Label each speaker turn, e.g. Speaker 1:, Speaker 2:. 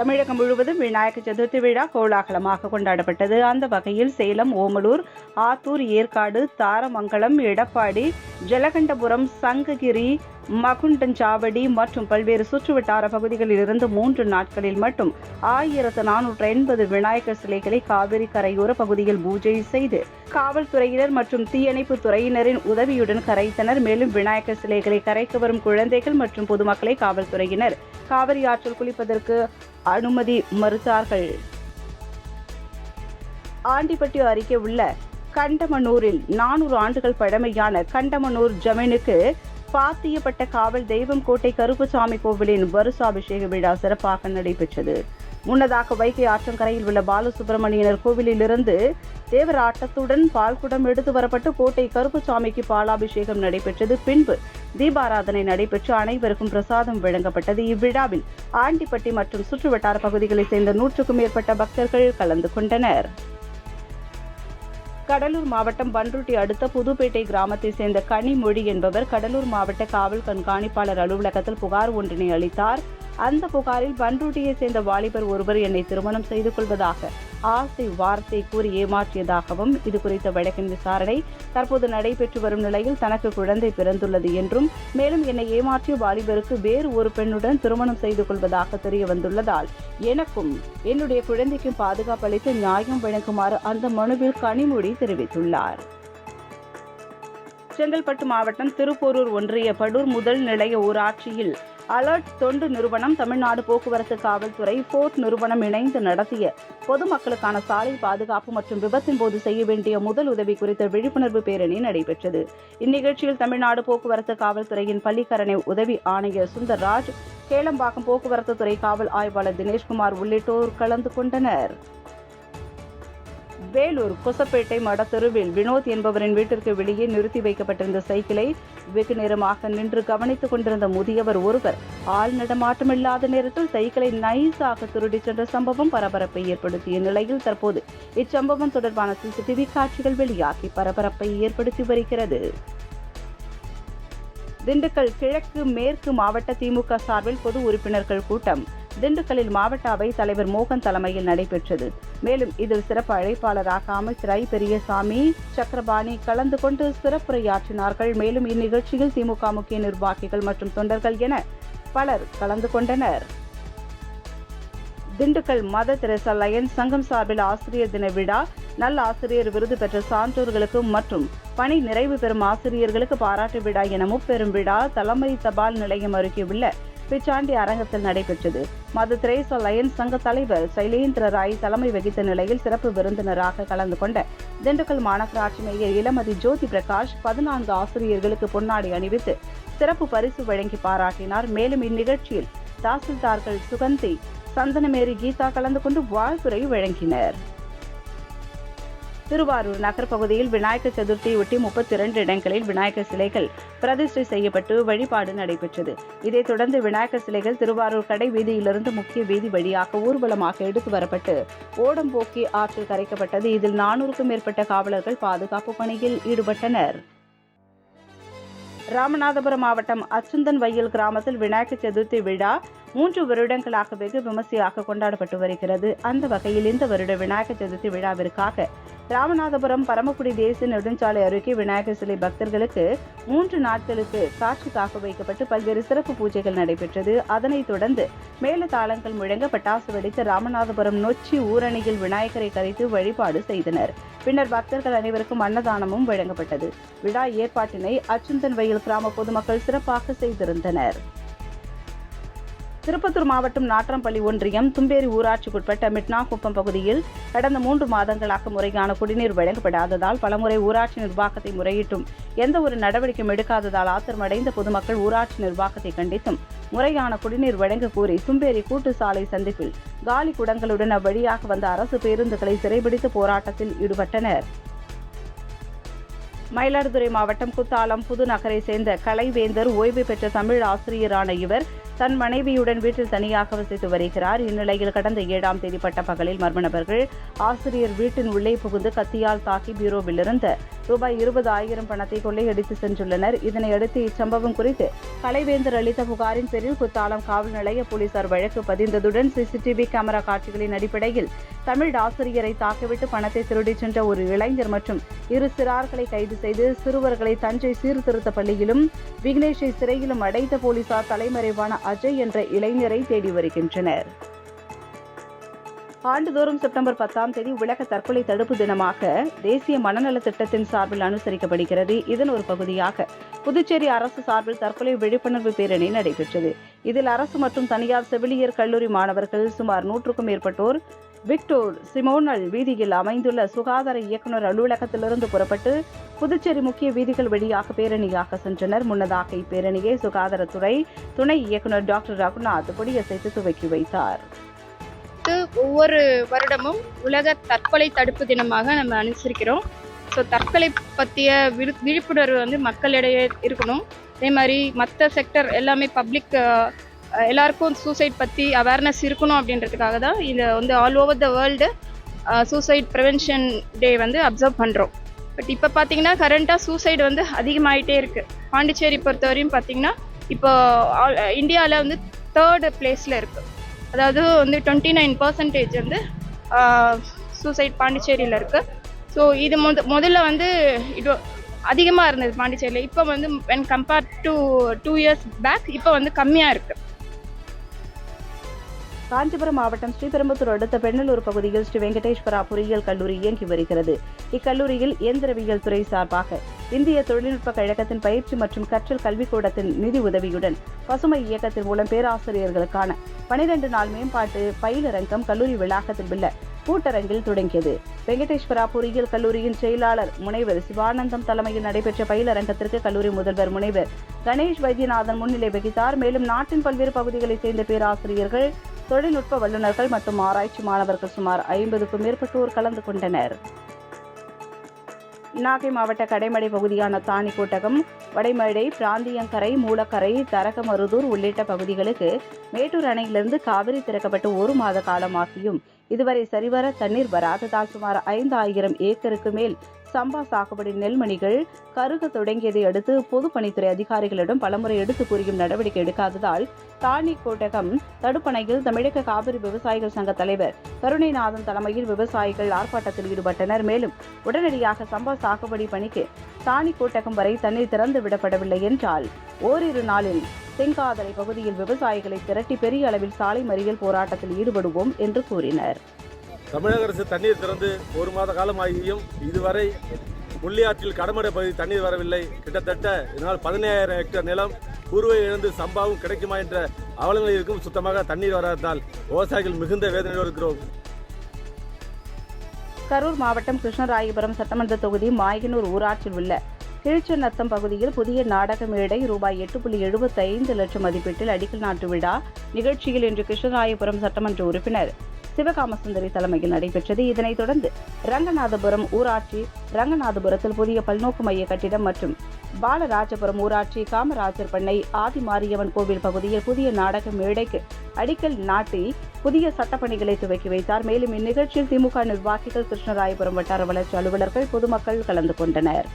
Speaker 1: தமிழகம் முழுவதும் விநாயகர் சதுர்த்தி விழா கோலாகலமாக கொண்டாடப்பட்டது. அந்த வகையில் சேலம் ஓமலூர் ஆத்தூர் ஏற்காடு தாரமங்கலம் எடப்பாடி ஜலகண்டபுரம் சங்ககிரி மகுண்டஞ்சாவடி மற்றும் பல்வேறு சுற்றுவட்டார பகுதிகளிலிருந்து மூன்று நாட்களில் மட்டும் ஆயிரத்து நானூற்று எண்பது விநாயகர் சிலைகளை காவிரி கரையோர பகுதியில் பூஜை செய்து காவல்துறையினர் மற்றும் தீயணைப்பு துறையினரின் உதவியுடன் கரைத்தனர். மேலும் விநாயகர் சிலைகளை கரைக்க வரும் குழந்தைகள் மற்றும் பொதுமக்களை காவல்துறையினர் காவிரி ஆற்றில் குளிப்பதற்கு அனுமதி மறுத்தார்கள். ஆண்டிப்பட்டி அருகே உள்ள கண்டமனூரில் நானூறு ஆண்டுகள் பழமையான கண்டமனூர் ஜமீனுக்கு பாத்தியப்பட்ட காவல் தெய்வம் கோட்டை கருப்புசாமி கோவிலின் வருஷாபிஷேக விழா சிறப்பாக நடைபெற்றது. முன்னதாக வைகை ஆற்றங்கரையில் உள்ள பாலசுப்பிரமணியனர் கோவிலிலிருந்து தேவராட்டத்துடன் பால்குடம் எடுத்து வரப்பட்டு கோட்டை கருப்புசாமிக்கு பாலாபிஷேகம் நடைபெற்றது. பின்பு தீபாராதனை நடைபெற்று அனைவருக்கும் பிரசாதம் வழங்கப்பட்டது. இவ்விழாவில் ஆண்டிப்பட்டி மற்றும் சுற்றுவட்டார பகுதிகளைச் சேர்ந்த நூற்றுக்கும் மேற்பட்ட பக்தர்கள் கலந்து கொண்டனர். கடலூர் மாவட்டம் பன்ருட்டி அடுத்த புதுப்பேட்டை கிராமத்தைச் சேர்ந்த கனிமொழி என்பவர் கடலூர் மாவட்ட காவல் கண்காணிப்பாளர் அலுவலகத்தில் புகார் ஒன்றினை அளித்தார். அந்த புகாரில் பன்ருட்டியைச் சேர்ந்த வாலிபர் ஒருவர் என்னை திருமணம் செய்து கொள்வதாக ஆசை வார்த்தை கூறி ஏமாற்றியதாகவும் இது குறித்த வழக்கின் விசாரணை தற்போது நடைபெற்று வரும் நிலையில் தனக்கு குழந்தை பிறந்துள்ளது என்றும் மேலும் என்னை ஏமாற்றிய வாலிபருக்கு வேறு ஒரு பெண்ணுடன் திருமணம் செய்து கொள்வதாக தெரிய வந்துள்ளதால் எனக்கும் என்னுடைய குழந்தைக்கும் பாதுகாப்பு அளித்து நியாயம் வழங்குமாறு அந்த மனுவில் கனிமொழி தெரிவித்துள்ளார். செங்கல்பட்டு மாவட்டம் திருப்போரூர் ஒன்றிய படூர் முதல் நிலைய ஊராட்சியில் அலர்ட் தொண்டு நிறுவனம் தமிழ்நாடு போக்குவரத்து காவல்துறை போர்ட் நிறுவனம் இணைந்து நடத்திய பொதுமக்களுக்கான சாலை பாதுகாப்பு மற்றும் விபத்தின் போது செய்ய வேண்டிய முதல் உதவி குறித்த விழிப்புணர்வு பேரணி நடைபெற்றது. இந்நிகழ்ச்சியில் தமிழ்நாடு போக்குவரத்து காவல்துறையின் பள்ளிக்கரணை உதவி ஆணையர் சுந்தர்ராஜ் கேளம்பாக்கம் போக்குவரத்து துறை காவல் ஆய்வாளர் தினேஷ்குமார் உள்ளிட்டோர் கலந்து கொண்டனர். வேலூர் கொசப்பேட்டை மடத்தெருவில் வினோத் என்பவரின் வீட்டிற்கு வெளியே நிறுத்தி வைக்கப்பட்டிருந்த சைக்கிளை வெகு நேரமாக நின்று கவனித்துக் கொண்டிருந்த முதியவர் ஒருவர் ஆள் நடமாட்டமில்லாத நேரத்தில் சைக்கிளை நைஸாக திருடி சென்ற சம்பவம் பரபரப்பை ஏற்படுத்திய நிலையில் தற்போது இச்சம்பவம் தொடர்பான சிசிடிவி காட்சிகள் வெளியாகி பரபரப்பை ஏற்படுத்தி வருகிறது. திண்டுக்கல் கிழக்கு மேற்கு மாவட்ட திமுக சார்பில் பொது உறுப்பினர்கள் கூட்டம். திண்டுக்கல்லில் மாவட்ட அவை தலைவர் மோகன் தலைமையில் நடைபெற்றது. மேலும் இதில் சிறப்பு அழைப்பாளராக அமைச்சர் ஐ பெரியசாமி சக்கரபாணி கலந்து கொண்டு சிறப்புரையாற்றினார்கள். மேலும் இந்நிகழ்ச்சியில் திமுக முக்கிய நிர்வாகிகள் மற்றும் தொண்டர்கள் என பலர் கலந்து கொண்டனர். திண்டுக்கல் மத தெரசா லயன்ஸ் சங்கம் சார்பில் ஆசிரியர் தின விழா நல்ல ஆசிரியர் விருது பெற்ற சான்றோர்களுக்கு மற்றும் பணி நிறைவு பெறும் ஆசிரியர்களுக்கு பாராட்டு விழா என முப்பெரும் விழா தலைமை தபால் நிலையம் அருகே உள்ள பிச்சாண்டி அரங்கத்தில் நடைபெற்றது. மது திரேசா லயன்ஸ் சங்க தலைவர் சைலேந்திர ராய் தலைமை வகித்த நிலையில் சிறப்பு விருந்தினராக கலந்து கொண்ட திண்டுக்கல் மாநகராட்சி மேயர் இளமதி ஜோதி பிரகாஷ் பதினான்கு ஆசிரியர்களுக்கு பொன்னாடி அணிவித்து சிறப்பு பரிசு வழங்கி பாராட்டினார். மேலும் இந்நிகழ்ச்சியில் தாசில்தார்கள் சுகந்தி சந்தனமேரி கீதா கலந்து கொண்டு வாழ்த்துறை வழங்கினர். திருவாரூர் நகர் பகுதியில் விநாயகர் சதுர்த்தியொட்டி முப்பத்தி இரண்டு இடங்களில் விநாயகர் சிலைகள் பிரதிஷ்டை செய்யப்பட்டு வழிபாடு நடைபெற்றது. இதைத் தொடர்ந்து விநாயகர் சிலைகள் திருவாரூர் கடை வீதியிலிருந்து முக்கிய வீதி வழியாக ஊர்வலமாக எடுத்து வரப்பட்டு ஓடம்போக்கி ஆற்றில் கரைக்கப்பட்டது. இதில் நானூறுக்கும் மேற்பட்ட காவலர்கள் பாதுகாப்பு பணியில் ஈடுபட்டனர். ராமநாதபுரம் மாவட்டம் அச்சுந்தன் வயல் கிராமத்தில் விநாயகர் சதுர்த்தி விழா மூன்று வருடங்களாக வெகு விமர்சையாக கொண்டாடப்பட்டு வருகிறது. அந்த வகையில் இந்த வருட விநாயகர் சதுர்த்தி விழாவிற்காக ராமநாதபுரம் பரமக்குடி தேசிய நெடுஞ்சாலை அருகே விநாயகர் சிலை பக்தர்களுக்கு மூன்று நாட்களுக்கு காட்சி காக்க வைக்கப்பட்டு பல்வேறு சிறப்பு பூஜைகள் நடைபெற்றது. அதனைத் தொடர்ந்து மேலதாளங்கள் முழங்க பட்டாசு வெடித்து ராமநாதபுரம் நொச்சி ஊரணியில் விநாயகரை கரைத்து வழிபாடு செய்தனர். பின்னர் பக்தர்கள் அனைவருக்கும் அன்னதானமும் வழங்கப்பட்டது. விழா ஏற்பாட்டினை அச்சுந்தன் வயல் கிராம பொதுமக்கள் சிறப்பாக செய்திருந்தனர். திருப்பத்தூர் மாவட்டம் நாற்றம்பள்ளி ஒன்றியம் தும்பேரி ஊராட்சிக்குட்பட்ட மிட்னாகுப்பம் பகுதியில் கடந்த மூன்று மாதங்களாக முறையான குடிநீர் வழங்கப்படாததால் பலமுறை ஊராட்சி நிர்வாகத்தை முறையிட்டும். எந்த ஒரு நடவடிக்கையும் எடுக்காததால் ஆத்திரமடைந்த பொதுமக்கள் ஊராட்சி நிர்வாகத்தை கண்டித்தும் முறையான குடிநீர் வழங்க கோரி தும்பேரி கூட்டு சாலை சந்திப்பில் காலி குடங்களுடன் அவ்வழியாக வந்த அரசு பேருந்துகளை சிறைபிடித்து போராட்டத்தில் ஈடுபட்டனர். மயிலாடுதுறை மாவட்டம் குத்தாலம் புதுநகரை சேர்ந்த கலைவேந்தர் ஓய்வு பெற்ற தமிழ் ஆசிரியரான இவர் தன் மனைவியுடன் வீட்டில் தனியாக வசித்து வருகிறார். இந்நிலையில் கடந்த ஏழாம் தேதி பட்ட பகலில் மர்ம நபர்கள் ஆசிரியர் வீட்டின் உள்ளே புகுந்து கத்தியால் தாக்கி பீரோவிலிருந்து ரூபாய் இருபது ஆயிரம் பணத்தை கொள்ளையடித்து சென்றுள்ளனர். இதனையடுத்து இச்சம்பவம் குறித்து கலைவேந்தர் அளித்த புகாரின் பேரில் குத்தாலம் காவல் நிலைய போலீசார் வழக்கு பதிந்ததுடன் சிசிடிவி கேமரா காட்சிகளின் அடிப்படையில் தமிழ் ஆசிரியரை தாக்கிவிட்டு பணத்தை திருடிச் சென்ற ஒரு இளைஞர் மற்றும் இரு சிறார்களை கைது செய்து சிறுவர்களை தஞ்சை சீர்திருத்த பள்ளியிலும் விக்னேஷை சிறையிலும் அடைத்த போலீசார் தலைமறைவான அஜய் என்ற இளைஞரை தேடி வருகின்றனர். ஆண்டுதோறும் செப்டம்பர் பத்தாம் தேதி உலக தற்கொலை தடுப்பு தினமாக தேசிய மனநல திட்டத்தின் சார்பில் அனுசரிக்கப்படுகிறது. இதன் ஒரு பகுதியாக புதுச்சேரி அரசு சார்பில் தற்கொலை விழிப்புணர்வு பேரணி நடைபெற்றது. இதில் அரசு மற்றும் தனியார் செவிலியர் கல்லூரி மாணவர்கள் சுமார் நூற்றுக்கும் மேற்பட்டோர் விக்டோர் சிமோனல் வீதியில் அமைந்துள்ள சுகாதார இயக்குநர் அலுவலகத்திலிருந்து புறப்பட்டு புதுச்சேரி முக்கிய வீதிகள் வழியாக பேரணியாக சென்றனர். முன்னதாக இப்பேரணியை சுகாதாரத்துறை துணை இயக்குநர் டாக்டர் ரகுநாத் கொடியசைத்து துவக்கி வைத்தார்.
Speaker 2: ஒவ்வொரு வருடமும் உலக தற்கொலை தடுப்பு தினமாக நம்ம அனுசரிக்கிறோம். ஸோ தற்கொலை பற்றிய விழு விழிப்புணர்வு வந்து மக்களிடையே இருக்கணும். அதே மாதிரி மற்ற செக்டர் எல்லாமே பப்ளிக் எல்லாருக்கும் சூசைட் பற்றி அவேர்னஸ் இருக்கணும் அப்படின்றதுக்காக தான் இதை வந்து all over the world suicide prevention day வந்து அப்சர்வ் பண்ணுறோம் பட் இப்போ பார்த்தீங்கன்னா கரண்ட்டாக சூசைடு வந்து அதிகமாகிட்டே இருக்குது பாண்டிச்சேரி பொறுத்தவரையும் பார்த்தீங்கன்னா இப்போ இந்தியாவில் வந்து தேர்டு பிளேஸில் இருக்குது அதாவது வந்து டுவெண்ட்டி நைன் பர்சன்டேஜ் வந்து சூசைட் பாண்டிச்சேரியில் இருக்குது ஸோ இது முத முதல்ல வந்து இது அதிகமாக இருந்தது பாண்டிச்சேரியில். இப்போ வந்து when compared to two years back இப்போ வந்து கம்மியாக இருக்குது
Speaker 1: காஞ்சிபுரம் மாவட்டம் ஸ்ரீபெரும்புத்தூர் அடுத்த பெண்ணலூர் பகுதியில் ஸ்ரீ வெங்கடேஸ்வரா பொறியியல் கல்லூரி இயங்கி வருகிறது. இக்கல்லூரியில் இயந்திரவியல் துறை சார்பாக இந்திய தொழில்நுட்ப கழகத்தின் பயிற்சி மற்றும் கற்றல் கல்விக்கூடத்தின் நிதி உதவியுடன் பசுமை இயக்கத்தின் மூலம் பேராசிரியர்களுக்கான பனிரெண்டு நாள் மேம்பாட்டு பயிலரங்கம் கல்லூரி வளாகத்தில் உள்ள கூட்டரங்கில் தொடங்கியது. வெங்கடேஸ்வரா பொறியியல் கல்லூரியின் செயலாளர் முனைவர் சிவானந்தம் தலைமையில் நடைபெற்ற பயிலரங்கத்திற்கு கல்லூரி முதல்வர் முனைவர் கணேஷ் வைத்தியநாதன் முன்னிலை வகித்தார். மேலும் நாட்டின் பல்வேறு பகுதிகளைச் சேர்ந்த பேராசிரியர்கள் தொழில்நுட்ப வல்லுநர்கள் மற்றும் ஆராய்ச்சி மாணவர்கள் சுமார் ஐம்பதுக்கும் மேற்பட்டோர் கலந்து கொண்டனர். நாகை மாவட்ட கடைமடை பகுதியான தானி வடைமடை பிராந்தியங்கரை மூலக்கரை தரகமருதூர் உள்ளிட்ட பகுதிகளுக்கு மேட்டூர் அணையிலிருந்து காவிரி திறக்கப்பட்டு ஒரு மாத காலமாகியும் இதுவரை சரிவர தண்ணீர் வராததால் சுமார் ஐந்து ஆயிரம் ஏக்கருக்கு மேல் சம்பா சாகுபடி நெல்மணிகள் கருக தொடங்கியதை அடுத்து பொதுப்பணித்துறை அதிகாரிகளிடம் பலமுறை எடுத்து கூறியும் நடவடிக்கை எடுக்காததால் தானி கோட்டகம் தடுப்பணையில் தமிழக காவிரி விவசாயிகள் சங்க தலைவர் கருணைநாதன் தலைமையில் விவசாயிகள் ஆர்ப்பாட்டத்தில் ஈடுபட்டனர். மேலும் உடனடியாக சம்பா சாகுபடி பணிக்கு தானி கோட்டகம் வரை தண்ணீர் திறந்து விடப்படவில்லை என்றால் ஓரிரு நாளில் தென்காதலை பகுதியில் விவசாயிகளை திரட்டி பெரிய அளவில் சாலை மறியல் போராட்டத்தில் ஈடுபடுவோம் என்று கூறினர்.
Speaker 3: தமிழக அரசு தண்ணீர் திறந்து ஒரு மாத காலமாகியும் இதுவரை முள்ளியாற்றில் கடமடை பகுதி தண்ணீர் வரவில்லை. கிட்டத்தட்ட இதனால் பதினேழாயிரம் ஹெக்டேர் நிலம் குருவை இழந்து சம்பாவும் கிடைக்குமா என்ற அவலங்கள் இருக்கும். சுத்தமாக தண்ணீர் வராததால் விவசாயிகள் மிகுந்த வேதனையோடு இருக்கிறோம்.
Speaker 1: கரூர் மாவட்டம் கிருஷ்ணராயபுரம் சட்டமன்ற தொகுதி மாயனூர் ஊராட்சியில் உள்ள கிழிச்சநத்தம் பகுதியில் புதிய நாடக மேடை ரூபாய் எட்டு புள்ளி எழுபத்தைந்து லட்சம் மதிப்பீட்டில் அடிக்கல் நாட்டு விழா நிகழ்ச்சியில் இன்று கிருஷ்ணராயபுரம் சட்டமன்ற உறுப்பினர் சிவகாமசுந்தரி தலைமையில் நடைபெற்றது. இதனைத் தொடர்ந்து ரங்கநாதபுரம் ஊராட்சி ரங்கநாதபுரத்தில் புதிய பல்நோக்கு மைய கட்டிடம் மற்றும் பாலராஜபுரம் ஊராட்சி காமராஜர் பண்ணை ஆதிமாரியம்மன் கோவில் பகுதியில் புதிய நாடக மேடைக்கு அடிக்கல் நாட்டி புதிய சட்டப்பணிகளை துவக்கி வைத்தார். மேலும் இந்நிகழ்ச்சியில் திமுக நிர்வாகிகள் கிருஷ்ணராயபுரம் வட்டார வளர்ச்சி அலுவலர்கள் பொதுமக்கள் கலந்து கொண்டனர்.